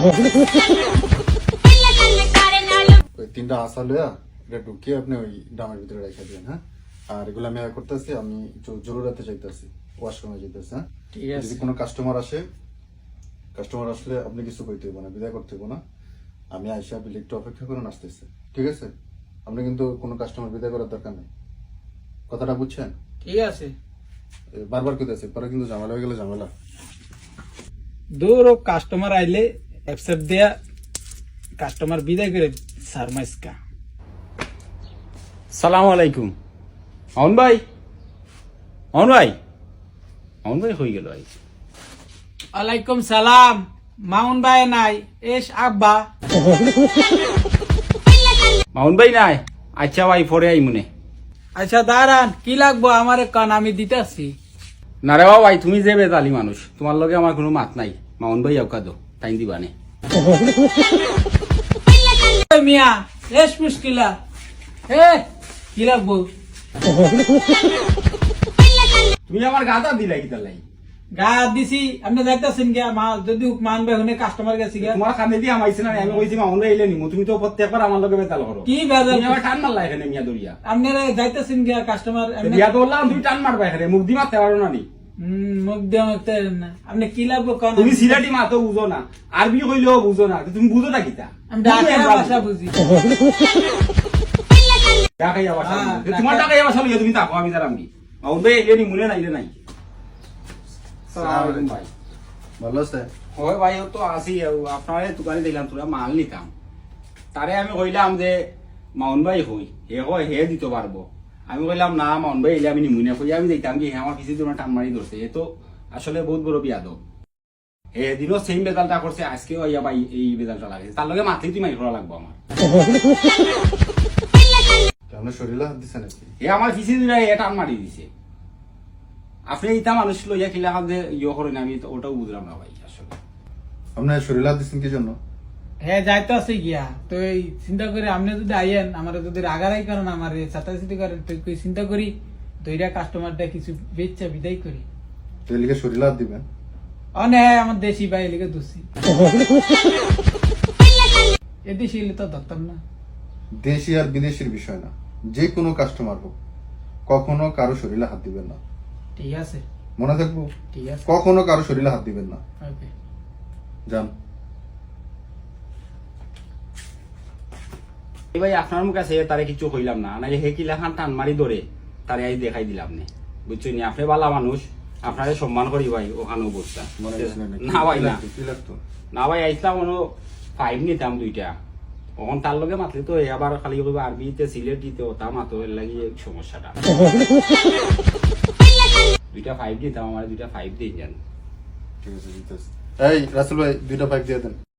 ওই তিনটা আশা লইয়া এটা ঢুকিয়ে আপনি ওই ড্রামের ভিতরে রেখে দিন হ্যাঁ? আর এগুলো আমি আর করতেছি আমি জরুরাতে যাইতেছি ওয়াশরুমে যাইতেছি হ্যাঁ? ঠিক আছে। যদি কোনো কাস্টমার আসে কাস্টমার আসলে আপনি কিছু কইতে হইব না বিদায় করতে হইব না। আমি আইসা আপনি একটু অপেক্ষা করুন আসতেছে। ঠিক আছে? আপনি কিন্তু কোনো কাস্টমার বিদায় করার দরকার নেই। কথাটা বুঝছেন? ঠিক আছে। বারবার কইতেছি পরে কিন্তু ঝামেলা হয়ে গেলে ঝামেলা। দূর কাস্টমার আইলে অ্যাকসেপ্ট দেয়া কাস্টমার বিদায় করে সারমাইসকা সালাম আলাইকুম মাউন ভাই মাউন ভাই মাউন ভাই হয়ে গেল ভাই ওয়ালাইকুম সালাম মাউন ভাই নাই এস আব্বা মাউন ভাই নাই আচ্ছা ভাই পরে আই মনে আচ্ছা দাঁড়ান কি লাগবো আমার কান আমি দিতেছি না রে ভাই তুমি যে বেতালি মানুষ তোমার লগে আমার কোনো মাত নাই মাউন ভাই আউকা দো টাইম দিবা নে ওই মিয়া এস মুশকিলা। এ কি লাগবো? তুমি আমার গাতা দিলাই কি তালাই গা দিছি আপনি যাইতেছেন গিয়া মা যদি মান ভাই হুনে কাস্টমার গেছি গিয়া। তোমার কানে দিয়ে আমাইছে না আমি কইছি মাউন এলে নিমু তুমি তো প্রত্যেকবার আমার লগে বেতাল করো। কি বেজাল? তুমি আমার টান মারলা এখানে মিয়া দরিয়া। আপনারা যাইতেছেন গিয়া কাস্টমার তো বললাম তুমি টান মারবা এখানে মুখ দি মারতে পারো না নি। মুখ দিয়ে মারতে না। আপনি কি লাগবো কোন? তুমি সিলেটি মাতো বুঝো না। আরবি কইলেও বুঝো না। তুমি বুঝো না কিতা? আমি ভাষা বুঝি। বাসা হ্যাঁ, তোমার বাসা লইয়া তুমি থাকো আমি জানাম কি? মাউন ভাই এলে নি মনে নাই এলে নাই। সালাম ভাই। ভালো আছে? হয় ভাই ও তো আসি আপনার দোকানে দিলাম তোরা মাল নিতাম। তারে আমি কইলাম যে মাউন ভাই হই হে হয় হে দিতে পারব। আমি কইলাম না মাউন ভাই এলে আমি নিমুনে কই আমি যাইতাম কি হে আমার কিছু তোমার টান মারি ধরছে। এ তো আসলে বহুত বড় বিয়াদব। হে দিনও সেম বেদালটা করছে আজকে ইয়া ভাই এই বেদালটা লাগে তার লগে মাথায় তুই মারি করা লাগবো আমার। আপনার শরীরে হাত দিছে নাকি? হে আমার কিছু দিন এ টান মারি দিছে। আপনি ইতা মানুষ লইয়া হাতে ইয়ে করেন আমি ওটাও বুঝলাম না ভাই আসলে। আপনার শরীরে হাত দিচ্ছেন কি জন্য? হ্যাঁ যাইতে আছে গিয়া। তো এই চিন্তা করে আপনি যদি আইয়েন আমার যদি রাগারাই করেন আমার চাতাচিতি করেন তো চিন্তা করি দইরা কাস্টমারটা কিছু বেচা বিদায় করি। তো এলিকে শরীরে হাত দিবেন? অনে আমার দেশি ভাই এলিকে দোষী। এ দেশি এলে তো ধরতাম না। দেশি আর বিদেশির বিষয় না। যে কোনো কাস্টমার হোক কখনো কারও শরীরে হাত দিবেন না। ঠিক আছে। মনে থাকব? ঠিক আছে। কখনো কারও শরীরে হাত দিবেন না। ওকে যান। ভাই আপনার মুখ আছে তারে কিছু কইলাম না। না হে কি লেখান টান মারি ধরে তারে আই দেখাই দিলাম নে। বুঝছেন নি? আপনি বালা মানুষ আপনারে সম্মান করি ভাই ওখানে নাকি? না ভাই না। না ভাই আইসলাম ono ফাইভ নিতাম দুইটা। তখন তার লগে মাতলে তো আবার খালি আরবিতে সিলেট দিতে তা মাতো এর লাগি সমস্যাটা। দুইটা ফাইভ দিতাম আমার দুইটা ফাইভ দিয়ে যান। ঠিক আছে এই রাসেল ভাই দুইটা পাইপ দিয়ে দেন।